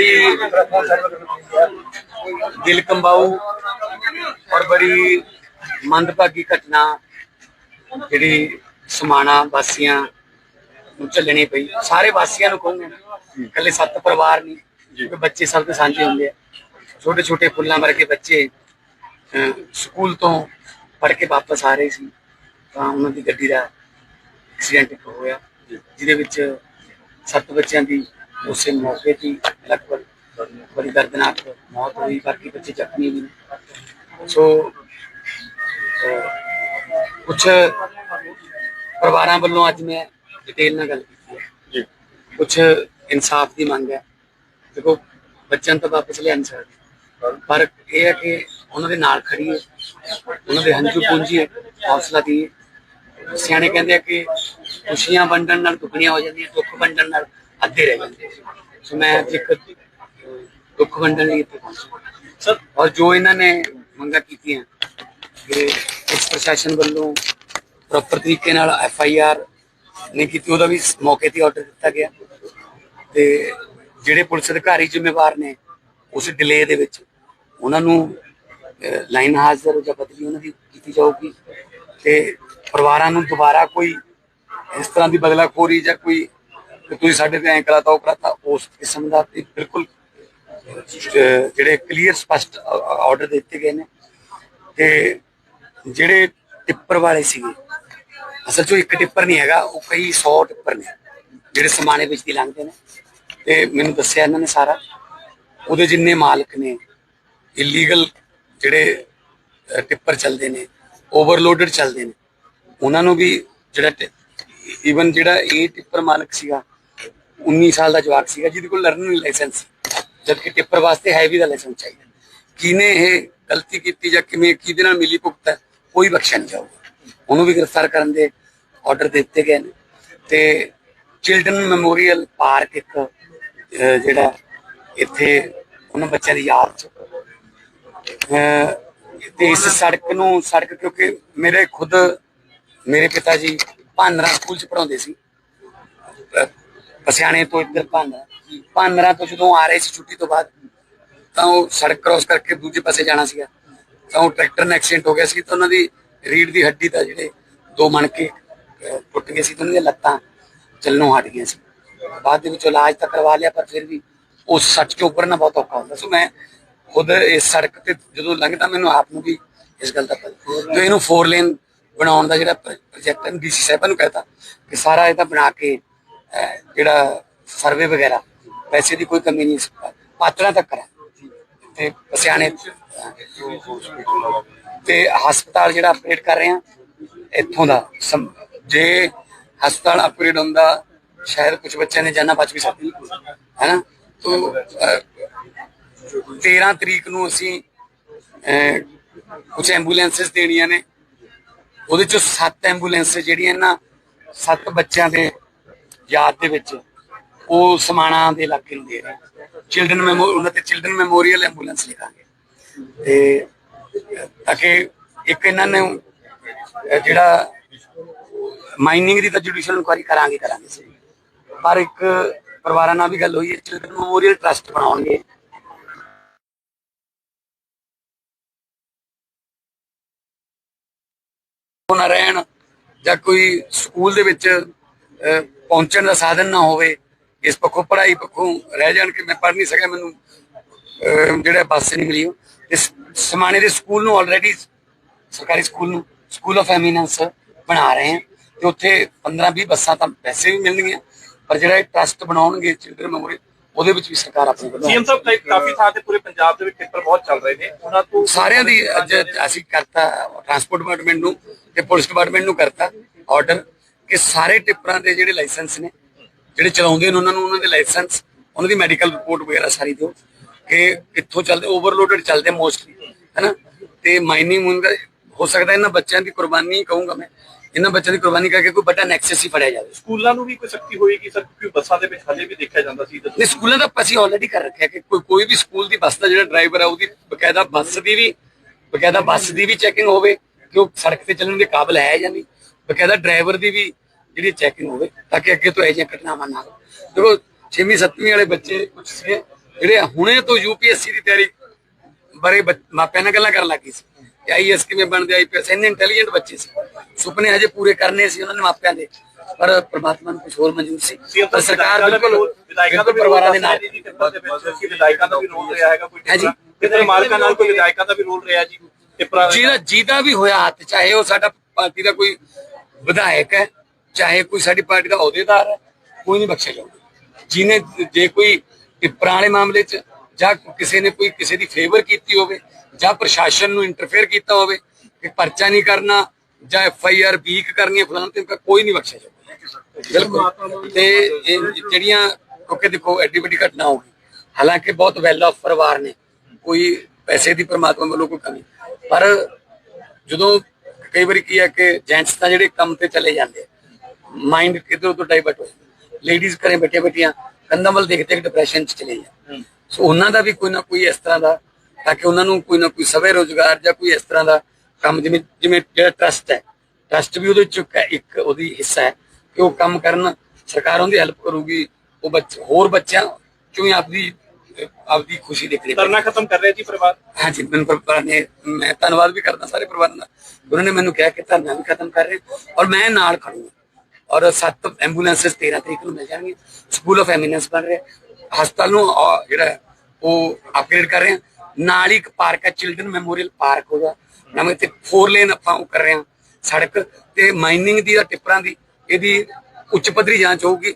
ਬੜੀ ਦਿਲ ਕੰਬਾਊ ਔਰ ਬੜੀ ਮੰਦਭਾਗੀ ਘਟਨਾ ਜਿਹੜੀ ਸਮਾਣਾ ਵਾਸੀਆਂ ਨੂੰ ਝੱਲਣੀ ਪਈ ਸਾਰੇ ਵਾਸੀਆਂ ਨੂੰ ਕਹੂੰਗੇ ਇਕੱਲੇ ਸੱਤ ਪਰਿਵਾਰ ਨਹੀਂ ਕਿਉਂਕਿ ਬੱਚੇ ਸਭ ਦੇ ਸਾਂਝੇ ਹੁੰਦੇ ਆ ਛੋਟੇ ਛੋਟੇ ਫੁੱਲਾਂ ਵਰਗੇ ਬੱਚੇ ਸਕੂਲ ਤੋਂ ਪੜ੍ਹ ਕੇ ਵਾਪਸ ਆ ਰਹੇ ਸੀ ਤਾਂ ਉਹਨਾਂ ਦੀ ਗੱਡੀ ਦਾ ਐਕਸੀਡੈਂਟ ਇੱਕ ਹੋਇਆ ਜਿਹਦੇ ਵਿੱਚ ਸੱਤ ਬੱਚਿਆਂ ਦੀ ਉਸੇ ਮੌਕੇ ਤੇ ਲਗਭਗ ਬੜੀ ਦਰਦਨਾਕ ਮੌਤ ਹੋਈ ਬਾਕੀ ਬੱਚੇ ਜ਼ਖਮੀ ਵੀ ਸੋ ਕੁਝ ਪਰਿਵਾਰਾਂ ਵੱਲੋਂ ਅੱਜ ਮੈਂ ਡਿਟੇਲ ਨਾਲ ਗੱਲ ਕੀਤੀ ਹੈ। ਜੀ। ਕੁਝ ਇਨਸਾਫ ਦੀ ਮੰਗ ਹੈ। ਦੇਖੋ ਬੱਚਿਆਂ ਤਾਂ ਵਾਪਸ ਲਿਆ ਨਹੀਂ ਸਕਦੇ। ਪਰ ਇਹ ਹੈ ਕਿ ਉਹਨਾਂ ਦੇ ਨਾਲ ਖੜੀ ਹੈ ਉਹਨਾਂ ਦੇ ਹੰਝੂ ਪੂੰਜੀ ਹੈ ਹੌਸਲਾ ਦੀ ਸਿਆਣੇ ਕਹਿੰਦੇ ਆ ਕਿ ਖੁਸ਼ੀਆਂ ਵੰਡਣ ਨਾਲ ਦੁੱਖਣੀਆਂ ਹੋ ਜਾਂਦੀਆਂ ਦੁੱਖ ਵੰਡਣ ਨਾਲ ਅੱਧੇ ਰਹਿ ਜਾਂਦੇ ਸੋ। ਮੈਂ ਇੱਕ ਦੁੱਖ ਵੰਡਣ ਲਈ ਇੱਥੇ ਪਹੁੰਚਿਆ। ਸਰ। ਔਰ ਜੋ ਇਹਨਾਂ ਨੇ ਮੰਗਾਂ ਕੀਤੀਆਂ ਕਿ ਇਸ ਪ੍ਰਸ਼ਾਸਨ ਵੱਲੋਂ ਪ੍ਰੋਪਰ ਤਰੀਕੇ ਨਾਲ ਐਫ ਆਈ ਆਰ ਨਹੀਂ ਕੀਤੀ ਉਹਦਾ ਵੀ ਮੌਕੇ ਤੇ ਆਰਡਰ ਦਿੱਤਾ ਗਿਆ। ਤੇ ਜਿਹੜੇ ਪੁਲਿਸ ਅਧਿਕਾਰੀ ਜ਼ਿੰਮੇਵਾਰ ਨੇ ਉਸ ਡਿਲੇ ਦੇ ਵਿੱਚ ਉਹਨਾਂ ਨੂੰ ਲਾਈਨ ਹਾਜ਼ਰ ਜਾਂ ਬਦਲੀ ਉਹਨਾਂ ਦੀ ਕੀਤੀ ਜਾਊਗੀ। ਤੇ ਪਰਿਵਾਰਾਂ ਨੂੰ ਦੁਬਾਰਾ ਕੋਈ ਇਸ ਤਰ੍ਹਾਂ ਦੀ ਬਦਲਾਖੋਰੀ ਜਾਂ ਕੋਈ ਕਿ ਤੁਸੀਂ ਸਾਡੇ ਤੇ ਐਂ ਕਰਾਤਾ, ਉਹ ਕਰਾਤਾ, ਉਸ ਕਿਸਮ ਦਾ ਤੇ ਬਿਲਕੁਲ ਜਿਹੜੇ ਕਲੀਅਰ ਸਪਸ਼ਟ ਆਰਡਰ ਦਿੱਤੇ ਗਏ ਨੇ। ਤੇ ਜਿਹੜੇ ਟਿੱਪਰ ਵਾਲੇ ਸੀਗੇ, ਅਸਲ 'ਚ ਇੱਕ ਟਿੱਪਰ ਨਹੀਂ ਹੈਗਾ, ਉਹ ਕਈ 100 ਟਿੱਪਰ ਨੇ, ਜਿਹੜੇ ਸਮਾਨੇ ਵਿੱਚ ਦੀ ਲੰਘਦੇ ਨੇ। ਤੇ ਮੈਨੂੰ ਦੱਸਿਆ ਇਹਨਾਂ ਨੇ ਸਾਰਾ, ਉਹਦੇ ਜਿੰਨੇ ਮਾਲਕ ਨੇ ਇਲੀਗਲ ਜਿਹੜੇ ਟਿੱਪਰ ਚੱਲਦੇ ਨੇ ਓਵਰਲੋਡਡ ਚੱਲਦੇ ਨੇ, ਉਹਨਾਂ ਨੂੰ ਵੀ ਜਿਹੜਾ ਈਵਨ ਜਿਹੜਾ ਇਹ ਟਿੱਪਰ ਮਾਲਕ ਸੀਗਾ 19 ਸਾਲ ਦਾ ਜਵਾਕ ਸੀਗਾ ਜਿਹਦੇ ਕੋਲ ਲਰਨਿੰਗ ਲਾਇਸੈਂਸ ਜਦਕਿ ਟਿੱਪਰ ਵਾਸਤੇ ਹੈਵੀ ਦਾ ਲਾਇਸੈਂਸ ਚਾਹੀਦਾ। ਕਿਨੇ ਇਹ ਗਲਤੀ ਕੀਤੀ ਜਾਂ ਕਿਵੇਂ ਕਿਹਦੇ ਨਾਲ ਮਿਲੀ ਭੁਗਤ ਕੋਈ ਬਖਸ਼ਿਆ ਨਹੀਂ ਜਾਊਗਾ। ਉਹਨੂੰ ਵੀ ਗ੍ਰਿਫਤਾਰ ਕਰਨ ਦੇ ਆਰਡਰ ਦਿੱਤੇ ਗਏ ਨੇ। ਤੇ ਚਿਲਡਰਨ ਮੈਮੋਰੀਅਲ ਪਾਰਕ ਇੱਕ ਜਿਹੜਾ ਇੱਥੇ ਉਹਨਾਂ ਬੱਚਿਆਂ ਦੀ ਯਾਦ ਚ। ਅਹ, ਤੇ ਇਸ ਸੜਕ ਨੂੰ ਸੜਕ ਕਿਉਂਕਿ ਮੇਰੇ ਖੁਦ ਮੇਰੇ ਪਿਤਾ ਜੀ ਭਾਨਰਾ ਸਕੂਲ ਚ ਪੜਾਉਂਦੇ ਸੀ। ਪਸਿਆਣੇ ਤੋਂ ਇੱਧਰ ਭਾਨਰਾ ਭਾਨਰਾ ਤੋਂ ਜਦੋਂ ਆ ਰਹੇ ਸੀ ਛੁੱਟੀ ਤੋਂ ਬਾਅਦ, ਤਾਂ ਉਹ ਸੜਕ ਕ੍ਰਾਸ ਕਰਕੇ ਦੂਜੇ ਪਾਸੇ ਜਾਣਾ ਸੀਗਾ। ਤਾਂ ਉਹ ਟਰੈਕਟਰ ਨਾਲ ਐਕਸੀਡੈਂਟ ਹੋ ਗਿਆ ਸੀ ਤਾਂ ਉਹਨਾਂ ਦੀ ਰੀੜ ਦੀ ਹੱਡੀ ਦਾ ਜਿਹੜੇ ਦੋ ਮਣਕੇ ਟੁੱਟ ਗਏ ਸੀ, ਤੇ ਉਹਨਾਂ ਦੀਆਂ ਲੱਤਾਂ ਚੱਲਣੋਂ ਹਟ ਗਈਆਂ ਸੀ। ਬਾਅਦ ਦੇ ਵਿੱਚ ਇਲਾਜ ਤਾਂ ਕਰਵਾ ਲਿਆ, ਪਰ ਫਿਰ ਵੀ ਉਸ ਸੱਟ ਕੇ ਉੱਪਰ ਨਾ ਬਹੁਤ ਔਖਾ ਹੁੰਦਾ ਸੋ। ਮੈਂ ਖੁਦ ਇਸ ਸੜਕ ਤੇ ਜਦੋਂ ਲੰਘਦਾ, ਮੈਨੂੰ ਆਪ ਨੂੰ ਵੀ ਇਸ ਗੱਲ ਦਾ ਪਤਾ ਤੇ ਇਹਨੂੰ ਫੋਰ ਲੇਨ ਬਣਾਉਣ ਦਾ ਜਿਹੜਾ ਪ੍ਰੋਜੈਕਟ ਹੈ ਡੀਸੀ ਸਾਹਿਬਾਂ ਨੂੰ ਕਹਤਾ ਕਿ ਸਾਰਾ ਇਹਦਾ ਬਣਾ ਕੇ ਜਿਹੜਾ ਸਰਵੇ ਵਗੈਰਾ, ਪੈਸੇ ਦੀ ਕੋਈ ਕਮੀ ਨਹੀਂ ਪਾਤਰਾਂ ਤੱਕ ਕਰਾਂ ਤੇ ਸਿਆਣੇ ਤੇ ਹਸਪਤਾਲ ਜਿਹੜਾ ਅਪਗ੍ਰੇਡ ਕਰ ਰਹੇ ਆ ਇੱਥੋਂ ਦਾ ਜੇ ਹਸਪਤਾਲ ਅਪਗ੍ਰੇਡ ਹੁੰਦਾ, ਸ਼ਾਇਦ ਕੁਝ ਬੱਚਿਆਂ ਨੇ ਜਾਨਾਂ ਬਚ ਵੀ ਸਕਦੀ। ਹੈਨਾ? ਤੋ 13 ਤਰੀਕ ਨੂੰ ਅਸੀਂ ਕੁਝ ਐਂਬੂਲੈਂਸਸ ਦੇਣੀਆਂ ਨੇ। ਉਹਦੇ ਚੋਂ 7 ਐਂਬੂਲੈਂਸ ਜਿਹੜੀਆਂ ਨਾ 7 ਬੱਚਿਆਂ ਦੇ ਯਾਦ ਦੇ ਵਿੱਚ ਉਹ ਸਮਾਣਾ ਦੇ ਇਲਾਕੇ ਨੂੰ ਦੇ ਰਹੇ ਚਿਲਡਰਨ ਮੈਮੋ ਉਹਨਾਂ ਤੇ ਚਿਲਡਰਨ ਮੈਮੋਰੀਅਲ ਐਂਬੂਲੈਂਸ ਲਿਖਾਂਗੇ। ਤੇ, ਤਾਂ ਕਿ ਇੱਕ ਇਹਨਾਂ ਨੇ ਜਿਹੜਾ ਮਾਈਨਿੰਗ ਦੀ ਤਾਂ ਜੁਡੀਸ਼ੀਅਲ ਇਨਕੁਆਰੀ ਕਰਾਂਗੇ ਕਰਾਂਗੇ ਸਹੀ ਪਰ ਇੱਕ ਪਰਿਵਾਰਾਂ ਨਾਲ ਵੀ ਗੱਲ ਹੋਈ ਹੈ ਚਿਲਡਰਨ ਮੈਮੋਰੀਅਲ ਟਰਸਟ ਬਣਾਉਣਗੇ। ਉਹ ਨਾ ਰਹਿਣ ਜਾਂ ਕੋਈ ਸਕੂਲ ਦੇ ਵਿੱਚ ਪਹੁੰਚਣ ਦਾ ਸਾਧਨ ਨਾ ਹੋਵੇ ਇਸ ਪੱਖੋਂ ਪੜ੍ਹਾਈ ਪੱਖੋਂ ਰਹਿ ਜਾਣ ਕਿ ਮੈਂ ਪੜ੍ਹ ਨਹੀਂ ਸਕਿਆ ਮੈਨੂੰ ਜਿਹੜਾ ਬੱਸ ਨਹੀਂ ਮਿਲੀ। ਇਸ ਸਮਾਣੇ ਦੇ ਸਕੂਲ ਨੂੰ ਆਲਰੇਡੀ ਸਰਕਾਰੀ ਸਕੂਲ ਨੂੰ ਸਕੂਲ ਆਫ ਐਮੀਨੈਂਸ ਬਣਾ ਰਹੇ ਹਾਂ। ਤੇ ਉੱਥੇ 15 20 ਬੱਸਾਂ ਤਾਂ ਵੈਸੇ ਵੀ ਮਿਲਣਗੀਆਂ ਪਰ ਜਿਹੜਾ ਇਹ ਟਰਸਟ ਬਣਾਉਣਗੇ ਚਿਲਡਰਨ ਮੈਮੋਰੀ ਉਹਦੇ ਵਿੱਚ ਵੀ ਸਰਕਾਰ ਆਪਣੇ ਵੱਲੋਂ ਸੀਐਮ ਸਾਹਿਬ ਕਈ ਕਾਫੀ ਥਾਂ ਤੇ ਪੂਰੇ ਪੰਜਾਬ ਦੇ ਵਿੱਚ ਟਿੱਪਰ ਬਹੁਤ ਚੱਲ ਰਹੇ ਨੇ। ਉਹਨਾਂ ਤੋਂ ਸਾਰਿਆਂ ਦੀ ਅੱਜ ਅਸੀਂ ਕਰਤਾ ਟਰਾਂਸਪੋਰਟ ਡਿਪਾਰਟਮੈਂਟ ਨੂੰ ਤੇ ਪੁਲਿਸ ਡਿਪਾਰਟਮੈਂਟ ਨੂੰ ਕਰਤਾ ਆਰਡਰ ਕਿ ਸਾਰੇ ਟਿੱਪਰਾਂ ਦੇ ਜਿਹੜੇ ਲਾਇਸੈਂਸ ਨੇ ਜਿਹੜੇ ਚਲਾਉਂਦੇ ਨੇ ਉਹਨਾਂ ਨੂੰ ਉਹਨਾਂ ਦੇ ਲਾਇਸੈਂਸ ਉਹਨਾਂ ਦੀ ਮੈਡੀਕਲ ਰਿਪੋਰਟ ਵਗੈਰਾ ਸਾਰੀ ਦਿਓ ਕਿ ਕਿੱਥੋਂ ਚੱਲਦੇ ਓਵਰਲੋਡਡ ਚੱਲਦੇ ਮੋਸਟਲੀ ਹੈਨਾ? ਤੇ ਮਾਈਨਿੰਗ ਹੁੰਦਾ ਹੋ ਸਕਦਾ ਇਹਨਾਂ ਬੱਚਿਆਂ ਦੀ ਕੁਰਬਾਨੀ ਕਹੂੰਗਾ ਮੈਂ ਇਹਨਾਂ ਬੱਚਿਆਂ ਦੀ ਕੁਰਬਾਨੀ ਕਰਕੇ ਕੋਈ ਵੱਡਾ ਨੈਕਸਸ ਹੀ ਫੜਿਆ ਜਾਵੇ। ਸਕੂਲਾਂ ਨੂੰ ਵੀ ਕੋਈ ਸਖਤੀ ਹੋਏਗੀ ਸਰ ਕਿਉਂਕਿ ਬੱਸਾਂ ਦੇ ਵਿੱਚ ਹਲੇ ਵੀ ਦੇਖਿਆ ਜਾਂਦਾ ਸੀ? ਨੇ ਸਕੂਲਾਂ ਦਾ ਅਸੀਂ ਆਲਰੇਡੀ ਕਰ ਰੱਖਿਆ ਕਿ ਕੋਈ ਕੋਈ ਵੀ ਸਕੂਲ ਦੀ ਬੱਸ ਦਾ ਜਿਹੜਾ ਡਰਾਈਵਰ ਹੈ ਉਹਦੀ ਬਕਾਇਦਾ ਬੱਸ ਦੀ ਵੀ ਬਕਾਇਦਾ ਬੱਸ ਦੀ ਵੀ ਚੈਕਿੰਗ ਹੋਵੇ ਕਿ ਉਹ ਸੜਕ ਤੇ ਚੱਲਣ ਦੇ ਕਾਬਿਲ ਹੈ ਜਾਂ ਨਹੀਂ। ਬਕਾਇਦਾ ਡਰਾਈਵਰ ਦੀ ਵੀ ਜਿਹੜੀ ਚੈਕਿੰਗ ਹੋਵੇ ਤਾਂ ਕਿ ਅੱਗੇ ਤੋਂ ਇਹ ਜਿਹੀਆਂ ਘਟਨਾਵਾਂ ਨਾ ਹੋਣ। ਦੇਖੋ 6ਵੀਂ 7ਵੀਂ ਵਾਲੇ ਬੱਚੇ ਕੁਝ ਸੀਗੇ ਜਿਹੜੇ ਹੁਣੇ ਤੋਂ ਯੂਪੀਐਸਸੀ ਦੀ ਤਿਆਰੀ ਬਾਰੇ ਮਾਪਿਆਂ ਨਾਲ ਗੱਲਾਂ ਕਰਨ ਲੱਗੀ ਸੀ। ਕਿ ਆਈਐਸ ਕਿਵੇਂ ਬਣਦੇ ਆਈਪੀਐਸ ਇੰਨੇ ਇੰਟੈਲੀਜੈਂਟ ਬੱਚੇ ਸੀ। ਸੁਪਨੇ ਹਜੇ ਪੂਰੇ ਕਰਨੇ ਸੀ ਉਹਨਾਂ ਨੇ ਮਾਪਿਆਂ ਦੇ। ਪਰ ਪ੍ਰਮਾਤਮਾ ਨੂੰ ਕੁਝ ਹੋਰ ਮਨਜ਼ੂਰ ਸੀ। ਪਰ ਸਰਕਾਰ ਬਿਲਕੁਲ ਵਿਧਾਇਕਾਂ ਵੀ ਪਰਿਵਾਰਾਂ ਦੇ ਨਾਲ। ਵਿਧਾਇਕਾਂ ਦਾ ਵੀ ਰੋਲ ਰਿਹਾ ਹੈਗਾ ਕੋਈ ਹੈ ਜੀ। ਕਿਤੇ ਮਾਲਕਾਂ ਨਾਲ ਕੋਈ ਵਿਧਾਇਕਾਂ ਦਾ ਵੀ ਰੋਲ ਰਿਹਾ ਜੀ? ਜਿਹਦਾ ਜਿਹਦਾ ਵੀ ਹੋਇਆ ਹੱਥ ਚਾਹੇ ਉਹ ਸਾਡਾ ਪਾਰਟੀ ਦਾ ਕੋਈ ਵਿਧਾਇਕ ਹੈ ਚਾਹੇ ਕੋਈ ਸਾਡੀ ਪਾਰਟੀ ਦਾ ਅਹੁਦੇਦਾਰ ਹੈ, ਕੋਈ ਨਹੀਂ ਬਖਸ਼ਿਆ ਜਾਊਗਾ। ਜਿਹਨੇ ਜੇ ਕੋਈ ਟਿੱਪਰਾਂ ਮਾਮਲੇ 'ਚ ਜਾਂ ਕਿਸੇ ਨੇ ਕੋਈ ਕਿਸੇ ਦੀ ਫੇਵਰ ਕੀਤੀ ਹੋਵੇ ਜਾਂ ਪ੍ਰਸ਼ਾਸਨ ਨੂੰ ਇੰਟਰਫੇਅਰ ਕੀਤਾ ਹੋਵੇ ਕਿ ਪਰਚਾ ਨਹੀਂ ਕਰਨਾ ਜਾਂ ਐਫ ਆਈ ਆਰ ਵੀਕ ਕਰਨੀ ਹੈ ਤੇ ਕੋਈ ਨਹੀਂ ਬਖਸ਼ਿਆ ਜਾਊਗਾ। ਬਿਲਕੁਲ। ਤੇ ਜਿਹੜੀਆਂ, ਕਿਉਂਕਿ ਦੇਖੋ, ਐਡੀ ਵੱਡੀ ਘਟਨਾ ਹੋ ਗਈ। ਹਾਲਾਂਕਿ ਬਹੁਤ ਵੈਲ ਆਫ ਪਰਿਵਾਰ ਨੇ, ਕੋਈ ਪੈਸੇ ਦੀ ਪ੍ਰਮਾਤਮਾ ਵੱਲੋਂ ਕੋਈ ਕਮੀ। ਪਰ ਜਦੋਂ ਕਈ ਵਾਰੀ ਕੀ ਹੈ ਕਿ ਜੈਂਟਸ ਤਾਂ ਜਿਹੜੇ ਕੰਮ ਤੇ ਚਲੇ ਜਾਂਦੇ ਮਾਈਂਡ ਕਿਧਰ ਉਧਰ ਡਾਈਵਰਟ ਹੋ ਜਾਂਦਾ ਲੇਡੀਜ਼ ਘਰੇ ਬੈਠੇ ਬੈਠੀਆਂ ਕੰਧਾਂ ਵੱਲ ਦੇਖਦੇ ਕਿ ਡਿਪਰੈਸ਼ਨ ਚ ਚਲੇ ਜਾਂਦੇ। ਸੋ ਉਹਨਾਂ ਦਾ ਵੀ ਕੋਈ ਨਾ ਕੋਈ ਇਸ ਤਰ੍ਹਾਂ ਦਾ ਤਾਂ ਕਿ ਉਹਨਾਂ ਨੂੰ ਕੋਈ ਨਾ ਕੋਈ ਸਵੇ ਰੋਜ਼ਗਾਰ ਜਾਂ ਕੋਈ ਇਸ ਤਰ੍ਹਾਂ ਦਾ ਕੰਮ ਜਿਵੇਂ ਜਿਵੇਂ ਜਿਹੜਾ ਟਰਸਟ ਹੈ। ਟਰਸਟ ਵੀ ਉਹਦੇ ਚ ਇੱਕ- ਉਹਦੀ ਹਿੱਸਾ ਹੈ ਕਿ ਉਹ ਕੰਮ ਕਰਨ ਸਰਕਾਰ ਉਹਦੀ ਹੈਲਪ ਕਰੂਗੀ ਉਹ ਬੱਚੇ ਹੋਰ ਬੱਚਿਆਂ ਚੋਂ ਹੀ ਆਪਦੀ ਆਪਦੀ ਖੁਸ਼ੀ ਦੇਖਣੀ ਪਏਗੀ। ਕਰਨਾ ਖਤਮ ਕਰ ਰਿਹਾ ਜੀ ਪਰਿਵਾਰ? ਹਾਂਜੀ ਮੈਨੂੰ ਪਰਿਵਾਰ ਨੇ ਮੈਂ ਧੰਨਵਾਦ ਵੀ ਕਰਦਾ ਸਾਰੇ ਪਰਿਵਾਰ ਦਾ ਉਹਨਾਂ ਨੇ ਮੈਨੂੰ ਕਿਹਾ ਕਿ ਧਰਨਾ ਵੀ ਖਤਮ ਕਰ ਰਹੇ ਔਰ ਮੈਂ ਨਾਲ ਖੜੂੰਗਾ। ਔਰ ਸੱਤ ਐਂਬੂਲੈਂਸਸ 13 ਤਰੀਕ ਨੂੰ ਮਿਲ ਜਾਣਗੀਆਂ। ਸਕੂਲ ਆਫ ਐਮੀਨੈਂਸ ਬਣ ਰਿਹਾ ਹਸਪਤਾਲ ਨੂੰ ਜਿਹੜਾ ਉਹ ਅਪਗ੍ਰੇਡ ਕਰ ਰਹੇ ਹਾਂ। ਨਾਲ ਹੀ ਇੱਕ ਪਾਰਕ ਹੈ ਚਿਲਡਰਨ ਮੈਮੋਰੀਅਲ ਪਾਰਕ ਹੋਗਾ ਨਵੇਂ ਤੇ 4 ਲੇਨ ਆਪਾਂ ਉਹ ਕਰ ਰਹੇ ਹਾਂ ਸੜਕ ਤੇ। ਮਾਈਨਿੰਗ ਦੀ ਜਾਂ ਟਿੱਪਰਾਂ ਦੀ ਇਹਦੀ ਉੱਚ ਪੱਧਰੀ ਜਾਂਚ ਹੋਊਗੀ।